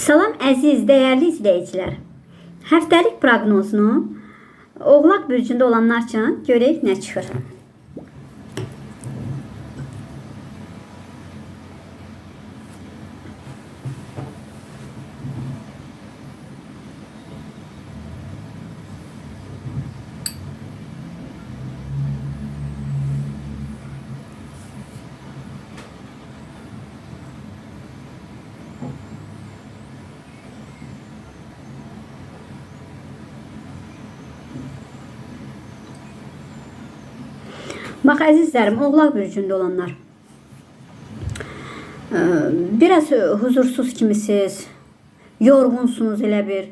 Salam əziz, dəyərli izləyicilər. Həftəlik proqnozunu Oğlaq bürcündə olanlar üçün görək nə çıxır. Bax əzizlərim, Oğlaq bürcündə olanlar. Ee, Biraz huzursuz kimisiniz. Yorğunsunuz elə bir.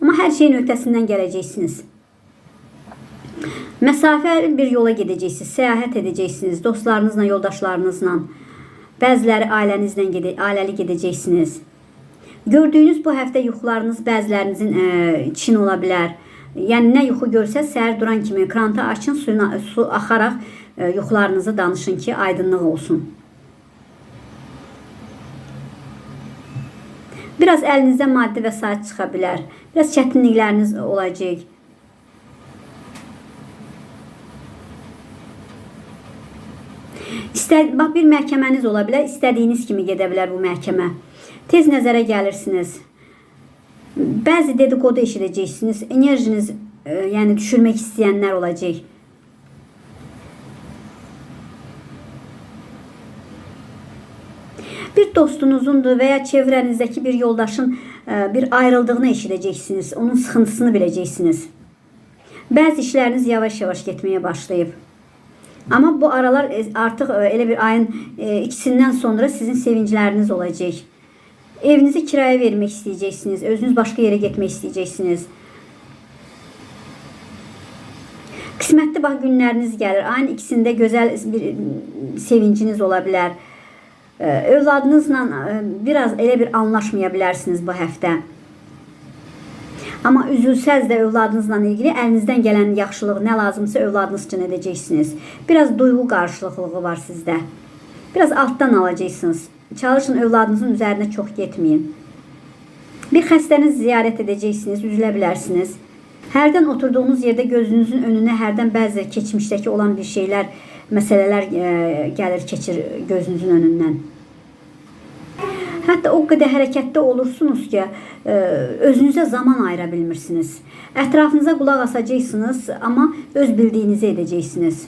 Amma hər şeyin öhdəsindən gələcəksiniz. Məsafəli bir yola gedəcəksiniz, səyahət edəcəksiniz, dostlarınızla, yoldaşlarınızla. Bəziləri ailənizlə gedə ailəli gedəcəksiniz. Gördüyünüz bu həftə yuxularınız bəzilərinizin e, çin ola bilər. Yəni nə yuxu görsəz səhər duran kimi krantı açın, suyuna su axaraq e, yuxularınızı danışın ki, aydınlıq olsun. Biraz əlinizdə maddi vəsait çıxa bilər. Biraz çətinlikləriniz olacaq. İstər, bax bir məhkəməniz ola bilər, istədiyiniz kimi gedə bilər bu məhkəmə. Tez nəzərə gəlirsiniz. Bəzi dedikodu eşidəcəksiniz. Enerjiniz e, yəni düşürmək istəyənlər olacaq. Bir dostunuzundur və ya çevrənizdəki bir yoldaşın e, bir ayrıldığını eşidəcəksiniz. Onun sıxıntısını biləcəksiniz. Bəzi işləriniz yavaş-yavaş getməyə başlayıb. Amma bu aralar e, artıq e, elə bir ayın ikisindən sonra sizin sevincləriniz olacaq. Evinizi kiraya vermək istəyəcəksiniz. Özünüz başqa yerə getmək istəyəcəksiniz. Qismətli bax günləriniz gəlir. Ayın ikisində gözəl bir sevinciniz ola bilər. Ee, Övladınızla e, biraz elə bir anlaşmaya bilərsiniz bu həftə. Amma üzülsəz də övladınızla ilgili əlinizdən gələn yaxşılığı nə lazımsa övladınız üçün edəcəksiniz. Biraz duyğu qarşılıqlığı var sizdə. Biraz altdan alacaqsınız. Çalışın övladınızın üzərinə çox getməyin. Bir xəstəniz ziyarət edəcəksiniz, üzülə bilərsiniz. Hərdən oturduğunuz yerdə gözünüzün önünə hərdən bəzi keçmişdəki olan bir şeylər, məsələlər e, gəlir, keçir gözünüzün önündən. Hətta o qədər hərəkətdə olursunuz ki, e, özünüzə zaman ayıra bilmirsiniz. Ətrafınıza qulaq asacaqsınız, amma öz bildiyinizi edəcəksiniz.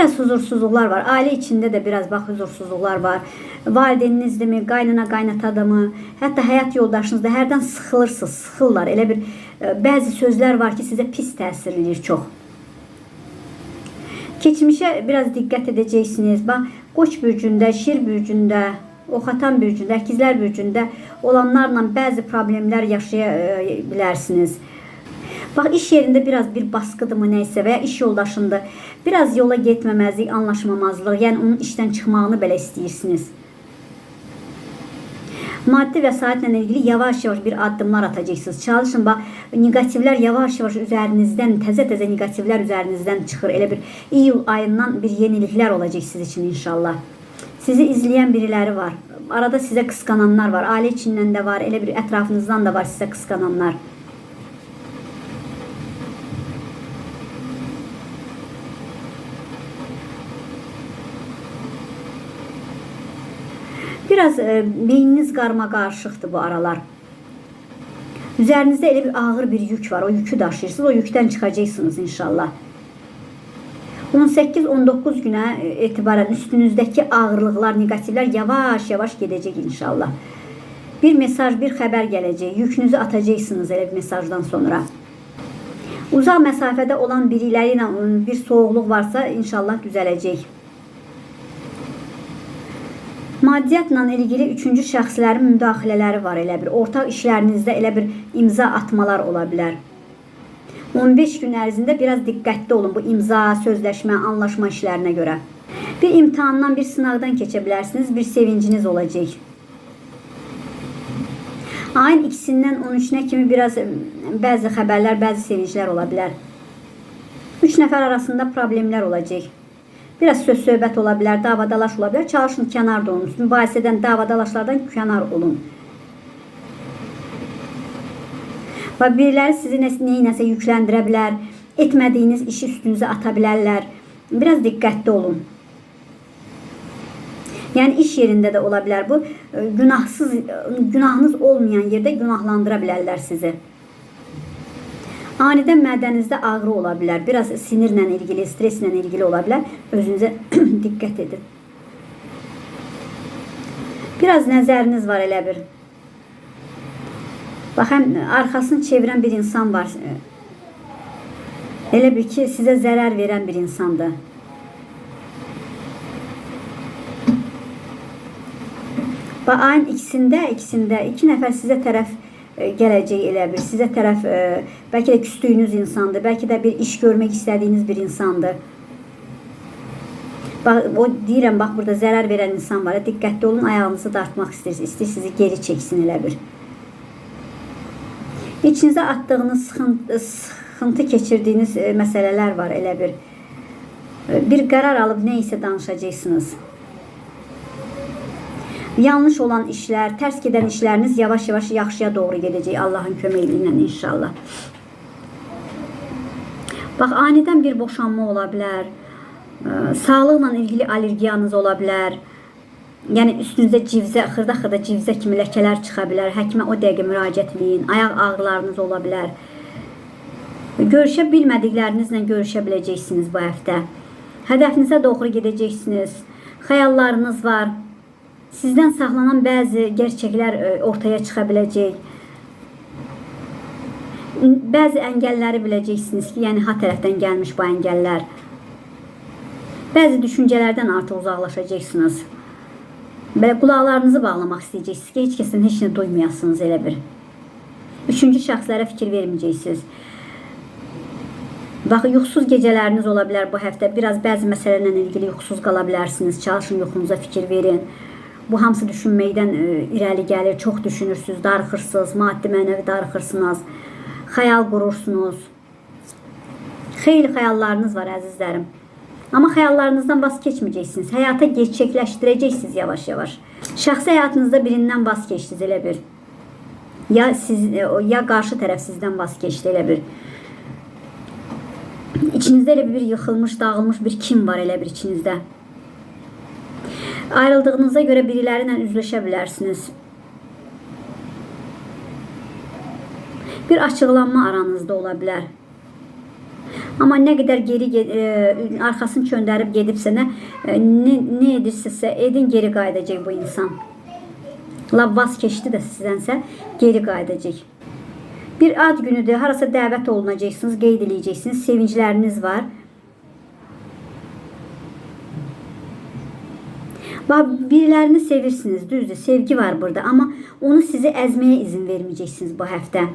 Biraz huzursuzluqlar var. Ailə içində də biraz bax huzursuzluqlar var. Valideyninizdə mi, qaynana, qaynata mı, hətta həyat yoldaşınız da hərdən sıxılırsınız, sıxırlar. Elə bir e, bəzi sözlər var ki, sizə pis təsir eləyir çox. Keçmişə biraz diqqət edəcəksiniz. Bax, Qoç bürcündə, Şir bürcündə, Oxatan bürcündə, Əkizlər bürcündə olanlarla bəzi problemlər yaşaya e, bilərsiniz. Bax iş yerində biraz bir baskıdırmı nəysə və ya iş yoldaşında biraz yola getməməzlik, anlaşmamazlıq, yəni onun işdən çıxmağını belə istəyirsiniz. Maddi vəsaitlə ilgili yavaş-yavaş bir addımlar atacaqsınız. Çalışın bax neqativlər yavaş-yavaş üzərinizdən, təzə-təzə neqativlər üzərinizdən çıxır. Elə bir iyul ayından bir yeniliklər olacaq siz üçün inşallah. Sizi izləyən biriləri var. Arada sizə qısqananlar var. Ailə içindən də var, elə bir ətrafınızdan da var sizə qısqananlar. Biraz e, beyniniz qarma qarışıqdır bu aralar. Üzərinizdə elə bir ağır bir yük var. O yükü daşıyırsınız. O yükdən çıxacaqsınız inşallah. 18-19 günə etibarən üstünüzdəki ağırlıqlar, neqativlər yavaş-yavaş gedəcək inşallah. Bir mesaj, bir xəbər gələcək. Yükünüzü atacaqsınız elə bir mesajdan sonra. Uzaq məsafədə olan biriləri ilə bir soğuqluq varsa inşallah düzələcək. Maddiyyatla ilgili üçüncü şəxslərin müdaxilələri var elə bir. Ortaq işlərinizdə elə bir imza atmalar ola bilər. 15 gün ərzində biraz diqqətli olun bu imza, sözləşmə, anlaşma işlərinə görə. Bir imtahandan, bir sınavdan keçə bilərsiniz, bir sevinciniz olacaq. Ayın ikisindən 13-nə kimi biraz ə, bəzi xəbərlər, bəzi sevinclər ola bilər. 3 nəfər arasında problemlər olacaq. Biraz söz söhbət ola bilər, dava ola bilər. Çalışın kənar olunuz. Mübahisədən, dava dalaşlardan kənar olun. Və biriləri sizi nəyinəsə yükləndirə bilər. Etmədiyiniz işi üstünüzə ata bilərlər. Biraz diqqətli olun. Yəni iş yerində də ola bilər bu. Günahsız günahınız olmayan yerdə günahlandıra bilərlər sizi. Anidən mədənizdə ağrı ola bilər. Biraz sinirlə ilgili, stresslə ilgili ola bilər. Özünüzə diqqət edin. Biraz nəzəriniz var elə bir. Bax həm arxasını çevirən bir insan var. Elə bir ki, sizə zərər verən bir insandır. Və ayın ikisində, ikisində iki nəfər sizə tərəf e, gələcək elə bir, sizə tərəf e, bəlkə də küstüyünüz insandır, bəlkə də bir iş görmək istədiyiniz bir insandır. Bax, o deyirəm, bax burada zərər verən insan var. Diqqətli olun, ayağınızı dartmaq istəyir, istəyir sizi geri çəksin elə bir. İçinizə atdığınız sıxıntı, sıxıntı keçirdiyiniz e, məsələlər var elə bir. E, Bir qərar alıb nə isə danışacaqsınız. Yanlış olan işlər, tərs gedən işləriniz yavaş-yavaş yaxşıya doğru gedəcək Allahın köməyi ilə inşallah. Bax, anidən bir boşanma ola bilər. Ə, Sağlıqla ilgili allergiyanız ola bilər. Yəni üstünüzdə civzə, xırda-xırda civzə kimi ləkələr çıxa bilər. Həkimə o dəqiqə müraciət edin. Ayaq ağrılarınız ola bilər. Görüşə bilmədiklərinizlə görüşə biləcəksiniz bu həftə. Hədəfinizə doğru gedəcəksiniz. Xəyallarınız var. Sizdən saxlanan bəzi gerçəklər ə, ortaya çıxa biləcək. Bəzi əngəlləri biləcəksiniz ki, yəni ha tərəfdən gəlmiş bu əngəllər. Bəzi düşüncələrdən artıq uzaqlaşacaqsınız. Belə qulaqlarınızı bağlamaq istəyəcəksiniz ki, heç kəsin heç nə duymayasınız elə bir. Üçüncü şəxslərə fikir verməyəcəksiniz. Bax, yuxusuz gecələriniz ola bilər bu həftə. Biraz bəzi məsələlərlə ilgili yuxusuz qala bilərsiniz. Çalışın yuxunuza fikir verin. Bu hamısı düşünməkdən ə, irəli gəlir. Çox düşünürsüz, darıxırsınız, maddi mənəvi darıxırsınız. Xəyal qurursunuz. Xeyli xəyallarınız var əzizlərim. Amma xəyallarınızdan vaz keçməyəcəksiniz. Həyata gerçəkləşdirəcəksiniz yavaş-yavaş. Şəxsi həyatınızda birindən vaz keçdiniz elə bir. Ya siz ya qarşı tərəf sizdən vaz keçdi elə bir. İçinizdə elə bir yıxılmış, dağılmış bir kim var elə bir içinizdə. Ayrıldığınıza ilə üzləşə bilərsiniz. Bir açıqlanma aranızda ola bilər. Amma nə geri ge- e, arxasını çöndərib gedibsə nə e, nə, nə edirsinizsə edin geri qayıdacaq bu insan. La vaz keçdi də sizdənsə geri qayıdacaq. Bir ad günüdür. Harasa dəvət olunacaqsınız, qeyd eləyəcəksiniz. Sevincləriniz var. Bax, birilərini sevirsiniz, düzdür, sevgi var burada, amma onu sizi əzməyə izin verməyəcəksiniz bu həftə.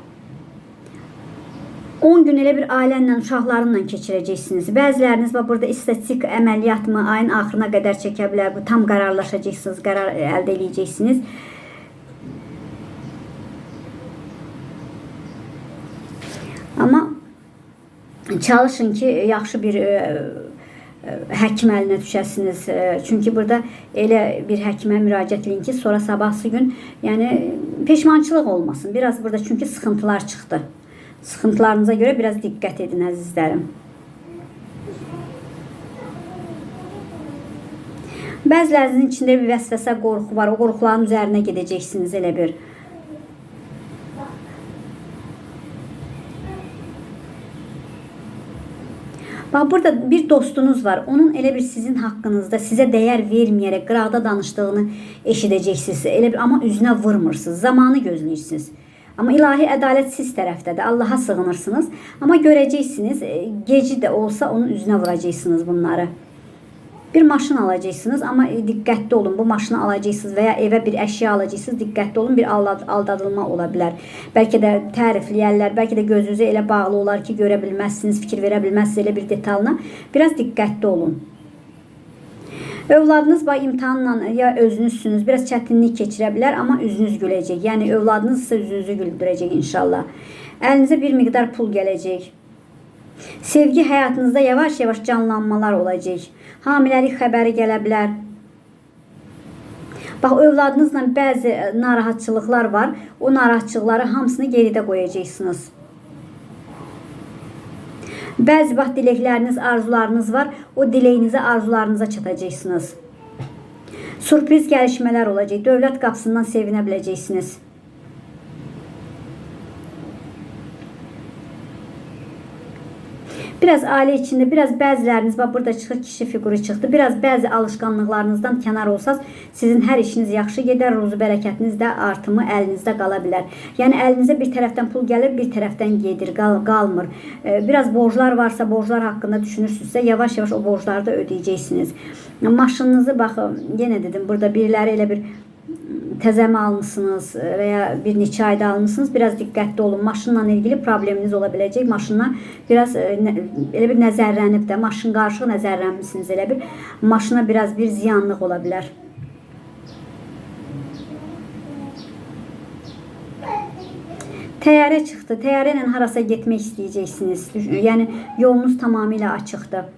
10 gün elə bir ailənlə, uşaqlarınla keçirəcəksiniz. Bəziləriniz bax burada estetik əməliyyatmı ayın axırına qədər çəkə bilər. Bu tam qərarlaşacaqsınız, qərar əldə edəcəksiniz. Amma çalışın ki, yaxşı bir e, həkim əlinə düşəsiniz. E, Çünki burada elə bir həkimə müraciət edin ki, sonra sabahsı gün, yəni peşmançılıq olmasın. Biraz burada çünki sıxıntılar çıxdı. Sıxıntılarınıza görə biraz diqqət edin əzizlərim. Bəzilərinizin içində bir vəsvəsə, qorxu var. O qorxuların üzərinə gedəcəksiniz elə bir. Bax burada bir dostunuz var. Onun elə bir sizin haqqınızda sizə dəyər verməyərək qıraqda danışdığını eşidəcəksiniz. Elə bir amma üzünə vurmursunuz. Zamanı gözləyirsiniz. Amma ilahi ədalət siz tərəfdədir. Allaha sığınırsınız. Amma görəcəksiniz, e, geci də olsa onun üzünə vuracaqsınız bunları. Bir maşın alacaqsınız, amma e, diqqətli olun. Bu maşını alacaqsınız və ya evə bir əşya alacaqsınız. Diqqətli olun, bir aldad- aldadılma ola bilər. Bəlkə də tərifləyərlər, bəlkə də gözünüzə elə bağlı olar ki, görə bilməzsiniz, fikir verə bilməzsiniz elə bir detalına. Biraz diqqətli olun. Övladınız bax imtahanla ya özünüzsünüz, biraz çətinlik keçirə bilər, amma üzünüz güləcək. Yəni övladınız isə üzünüzü güldürəcək inşallah. Əlinizə bir miqdar pul gələcək. Sevgi həyatınızda yavaş-yavaş canlanmalar olacaq. Hamiləlik xəbəri gələ bilər. Bax övladınızla bəzi e, narahatçılıqlar var. O narahatçılıqları hamısını geridə qoyacaqsınız. Bəzi vaxt diləkləriniz, arzularınız var. O diləyinizi, arzularınıza çatacaqsınız. Sürpriz gəlişmələr olacaq. Dövlət qapısından sevinə biləcəksiniz. Biraz aile içinde biraz bəziləriniz bax burada çıxır kişi fiquru çıxdı. Biraz bəzi alışqanlıqlarınızdan kənar olsaz sizin hər işiniz yaxşı gedər, ruzu bərəkətiniz də artımı əlinizdə qala bilər. Yəni əlinizə bir tərəfdən pul gəlir, bir tərəfdən gedir, qal qalmır. E, Biraz borclar varsa, borclar haqqında düşünürsünüzsə, yavaş-yavaş o borcları da ödəyəcəksiniz. Maşınınızı baxın, yenə dedim, burada biriləri elə bir təzəmi almısınız veya bir neçə ayda almısınız. Biraz diqqətli olun. Maşınla ilgili probleminiz ola biləcək. Maşına biraz e, elə bir nəzərlənib də, maşın qarşı nəzərlənmisiniz elə bir. Maşına biraz bir ziyanlıq ola bilər. Təyyarə çıxdı. Təyyarə ilə harasa getmək istəyəcəksiniz. Yəni yolunuz tamamilə açıqdır.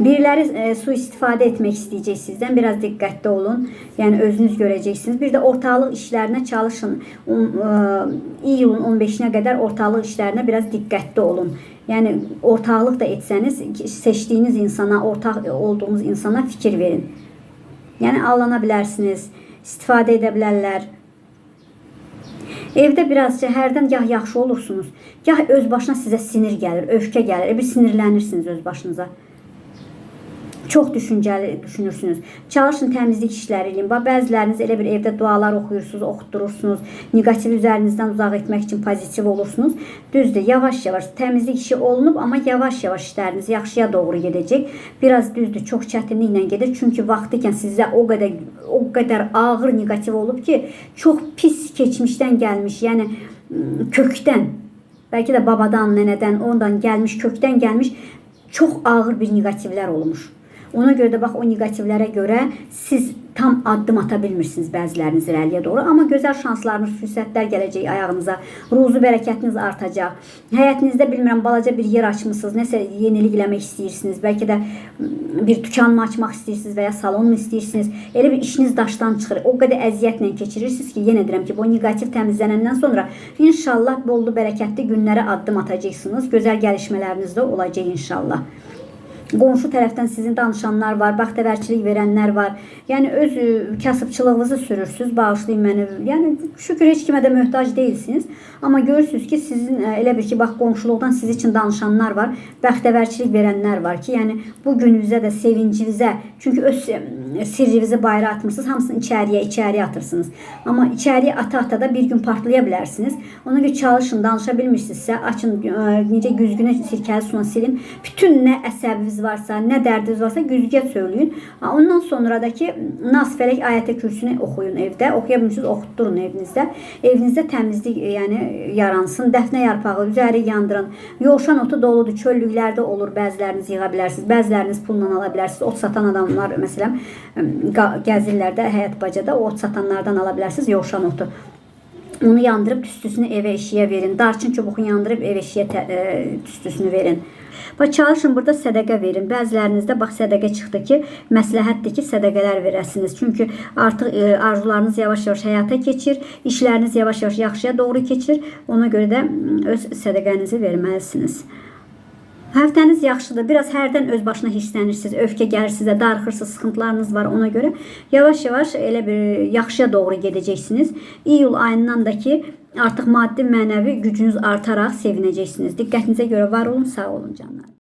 Biriləri e, su istifadə etmək istəyəcək sizdən. Biraz diqqətli olun. Yəni özünüz görəcəksiniz. Bir də ortaqlıq işlərinə çalışın. Um, e, iyulun 15-nə qədər ortaqlıq işlərinə biraz diqqətli olun. Yəni ortaqlıq da etsəniz, seçdiyiniz insana, ortaq olduğunuz insana fikir verin. Yəni allana bilərsiniz, istifadə edə bilərlər. Evdə birazca hərdən gah yaxşı olursunuz, gah öz başına sizə sinir gəlir, öfkə gəlir, bir sinirlənirsiniz öz başınıza. Çox düşüncəli düşünürsünüz. Çalışın təmizlik işləri. Bax bəziləriniz elə bir evdə dualar oxuyursunuz, oxutdurursunuz. Neqativ üzərinizdən uzaq etmək üçün pozitiv olursunuz. Düzdür, yavaş-yavaş təmizlik işi olunub, amma yavaş-yavaş işləriniz yaxşıya doğru gedəcək. Biraz düzdür, çox çətinliklə gedir. Çünki vaxtı ikən sizdə o qədər o qədər ağır neqativ olub ki, çox pis keçmişdən gəlmiş, yəni m, kökdən bəlkə də babadan, nənədən, ondan gəlmiş, kökdən gəlmiş çox ağır bir neqativlər olmuş. Ona görə də bax o neqativlərə görə siz tam addım ata bilmirsiniz bəziləriniz irəliyə doğru, amma gözəl şanslarınız, fürsətlər gələcək ayağınıza. Ruzu bərəkətiniz artacaq. Həyətinizdə bilmirəm balaca bir yer açmısınız, nəsə yenilik eləmək istəyirsiniz. Bəlkə də m, bir dükan mı açmaq istəyirsiniz və ya salon mu istəyirsiniz? Elə bir işiniz daşdan çıxır. O qədər əziyyətlə keçirirsiniz ki, yenə deyirəm ki, bu neqativ təmizlənəndən sonra inşallah bollu bərəkətli günlərə addım atacaqsınız. Gözəl gəlişmələriniz də olacaq inşallah. Qonşu tərəfdən sizin danışanlar var, baxtəvərçilik verənlər var. Yəni öz ə, kasıbçılığınızı sürürsüz, bağışlayın məni. Yəni şükür heç kimə də möhtac deyilsiniz. Amma görürsüz ki, sizin ə, elə bir ki, bax qonşuluqdan siz üçün danışanlar var, bəxtəvərçilik verənlər var ki, yəni bu gününüzə də sevincinizə, çünki öz sirrinizi bayıra atmırsınız, hamısını içəriyə, içəriyə atırsınız. Amma içəriyə ata-ata da bir gün partlaya bilərsiniz. Ona görə çalışın, danışa bilmirsinizsə, açın ə, necə güzgünə sirkəli sula silin. Bütün nə əsəbiniz varsa, nə dərdiniz varsa güzgüyə söyləyin. Ondan sonradakı Nas Fələk ayətə kürsünü oxuyun evdə. Oxuya bilmirsiniz, oxutdurun evinizdə. Evinizdə təmizlik yəni yaransın. Dəfnə yarpağı üzəri yandırın. Yovşan otu doludur. Çöllüklərdə olur. Bəziləriniz yığa bilərsiniz. Bəziləriniz pulla ala bilərsiniz. Ot satan adamlar məsələn qa- gəzirlər də həyət bacada ot satanlardan ala bilərsiniz yovşan otu. Onu yandırıb tüstüsünü evə eşiyə verin. Darçın çubuğunu yandırıb ev eşiyə e, tüstüsünü verin. Və çalışın burada sədaqə verin. Bəzilərinizdə bax sədaqə çıxdı ki, məsləhətdir ki, sədaqələr verəsiniz. Çünki artıq e, arzularınız yavaş-yavaş həyata keçir, işləriniz yavaş-yavaş yaxşıya doğru keçir. Ona görə də m, öz sədaqənizi verməlisiniz. Həftəniz yaxşıdır. Biraz hərdən öz başına hirslənirsiniz, öfkə gəlir sizə, darıxırsınız, sıxıntılarınız var. Ona görə yavaş-yavaş elə bir yaxşıya doğru gedəcəksiniz. İyul ayından da ki, artıq maddi, mənəvi gücünüz artaraq sevinəcəksiniz. Diqqətinizə görə var olun, sağ olun canlar.